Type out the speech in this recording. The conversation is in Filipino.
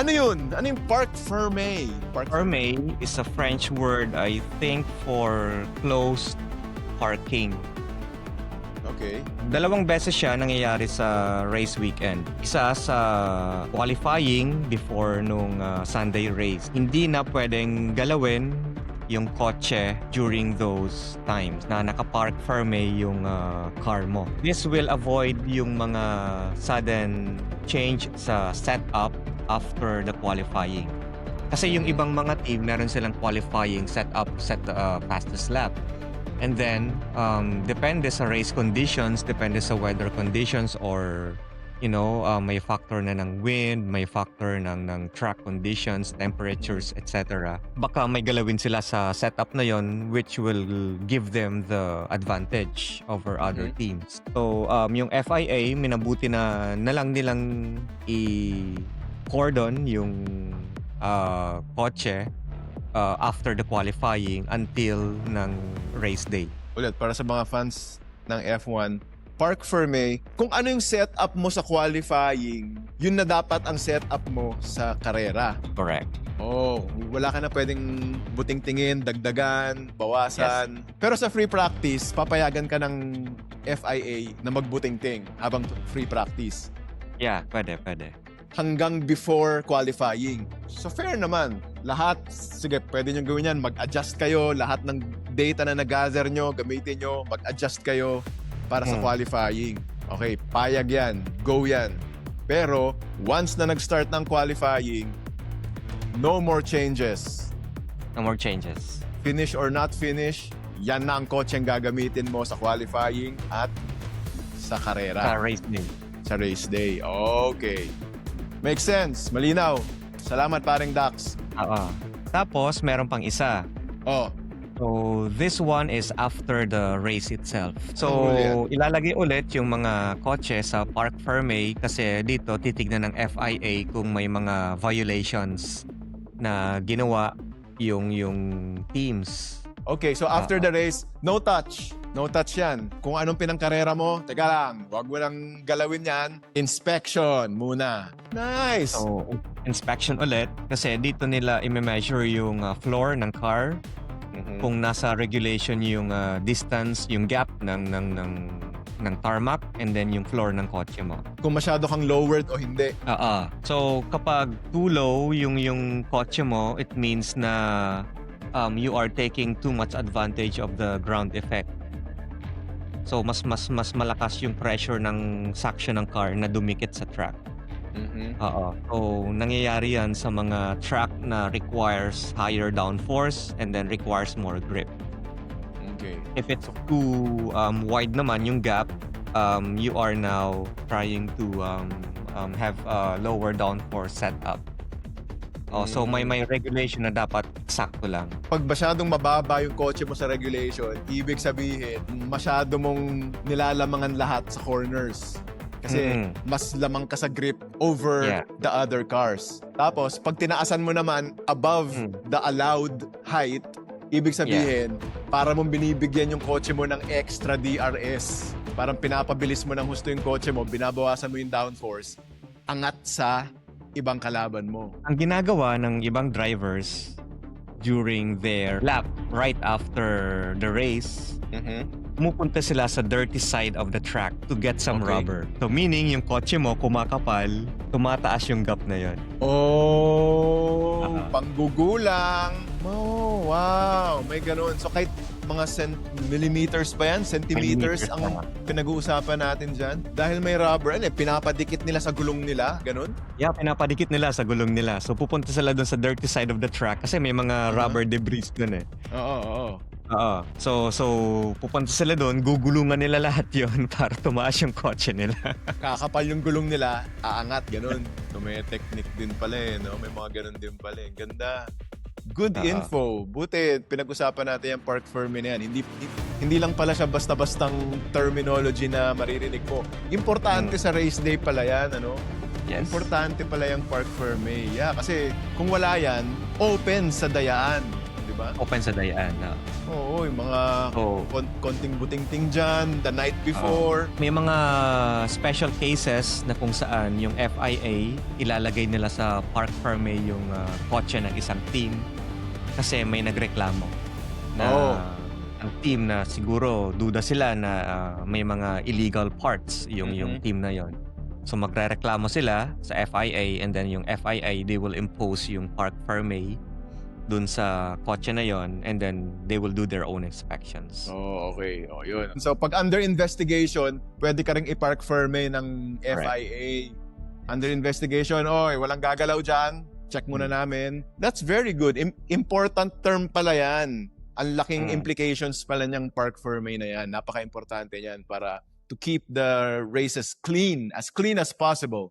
Ano yun? Ano yung Parc Fermé? Parc Fermé is a French word, I think, for closed parking. Okay. Dalawang beses siya nangyayari sa race weekend. Isa sa qualifying before nung uh, Sunday race. Hindi na pwedeng galawin yung kotse during those times na nakapark firme yung uh, car mo. This will avoid yung mga sudden change sa setup after the qualifying. Kasi yung ibang mga team, meron silang qualifying setup, set uh, fastest lap. And then, um, depende sa race conditions, depende sa weather conditions or, you know, uh, may factor na ng wind, may factor ng, ng track conditions, temperatures, etc. Baka may galawin sila sa setup na yon which will give them the advantage over other Mhm. teams. So, um, yung FIA, minabuti na na lang nilang i-cordon yung uh, kotse uh, after the qualifying until ng race day. Ulit, para sa mga fans ng F1, Parc Fermé, kung ano yung setup mo sa qualifying, yun na dapat ang setup mo sa karera. Correct. Oh, wala ka na pwedeng buting tingin, dagdagan, bawasan. Pero sa free practice, papayagan ka ng FIA na magbuting ting habang free practice Yeah, pwede, pwede. Hanggang before qualifying. So fair naman. Lahat, sige, pwede nyo gawin yan. Mag-adjust kayo. Lahat ng data na nag-gather nyo, gamitin nyo. Mag-adjust kayo para sa Hmm. qualifying. Okay, payag yan. Go yan. Pero, once na nag-start ng qualifying, no more changes. No more changes. Finish or not finish, yan na ang kotse ang gagamitin mo sa qualifying at sa karera Sa race day. sa race day. Okay. Makes sense. Malinaw. Salamat paring Dax. Oo. Tapos, meron pang isa. Oh, So, this one is after the race itself. Ano So, ulit? ilalagay ulit yung mga kotse sa Park Fermé kasi dito titignan ng FIA kung may mga violations na ginawa yung yung teams. okay. So after the race, no touch. No touch yan. Kung anong pinangkarera mo, teka lang, wag mo nang galawin yan. Inspection muna. Nice. So, inspection ulit kasi dito nila i-measure yung uh, floor ng car Mhm. kung nasa regulation yung uh, distance, yung gap ng ng ng ng tarmac and then yung floor ng kotse mo. Kung masyado kang lowered o hindi. Oo. So kapag too low yung yung kotse mo, it means na um, you are taking too much advantage of the ground effect. So mas mas mas malakas yung pressure ng suction ng car na dumikit sa track. Mhm. Oo. So nangyayari yan sa mga track na requires higher downforce and then requires more grip. Okay. If it's too um, wide naman yung gap, um, you are now trying to um, um, have a lower downforce setup. Oh, so may may regulation na dapat sakto lang. Pag masyadong mababa yung kotse mo sa regulation, ibig sabihin, masyado mong nilalamangan lahat sa corners. Kasi Mhm. mas lamang ka sa grip over Yeah. the other cars. Tapos, pag tinaasan mo naman above Mm. the allowed height, ibig sabihin, para mong binibigyan yung kotse mo ng extra DRS. Parang pinapabilis mo ng husto yung kotse mo, binabawasan mo yung downforce, angat sa ibang kalaban mo. Ang ginagawa ng ibang drivers during their lap right after the race, pumupunta sila sa dirty side of the track to get some Okay. rubber. So meaning yung kotse mo kumakapal, tumataas yung gap na yon. Oh, Ah. panggugulang. Oh, wow. May ganun. So kahit mga cent- millimeters ba yan? Centimeters Millimeters ang pinag-uusapan natin dyan? Dahil may rubber, ano eh, pinapadikit nila sa gulong nila? Ganun? Yeah, pinapadikit nila sa gulong nila. So pupunta sila doon sa dirty side of the track kasi may mga Mhm. rubber debris doon eh. Oo, oo. Oo. So so pupunta sila doon, gugulungan nila lahat 'yon para tumaas yung kotse nila. Kakapal yung gulong nila, aangat, ganun. So may technique din pala eh, no? May mga ganun din pala eh. Ganda. Good Oo. info. Buti, pinag-usapan natin yung park Fermi na yan. Hindi, hindi lang pala siya basta-bastang terminology na maririnig mo. Importante Mm. sa race day pala yan, ano? Importante pala yung park Fermi. Yeah, kasi kung wala yan, open sa dayaan. Di ba? Open sa dayaan. ah. Oo, yung mga kon- konting buting-ting dyan, the night before. may mga special cases na kung saan yung FIA ilalagay nila sa park permit yung ah, kotse ng isang team kasi may nagreklamo na Oo. ang team na siguro duda sila na ah, may mga illegal parts yung yung Mhm. team na yon. So magrereklamo sila sa FIA and then yung FIA they will impose yung park permit dun sa kotse na yon and then they will do their own inspections. Oh, okay. Oh, yun. So, pag under investigation, pwede ka rin i-park firme ng FIA. Under investigation, oy, walang gagalaw dyan. Check muna namin. That's very good. Im- important term pala yan. Ang laking Mm. implications pala niyang park firme na yan. Napaka-importante yan para to keep the races clean, as clean as possible.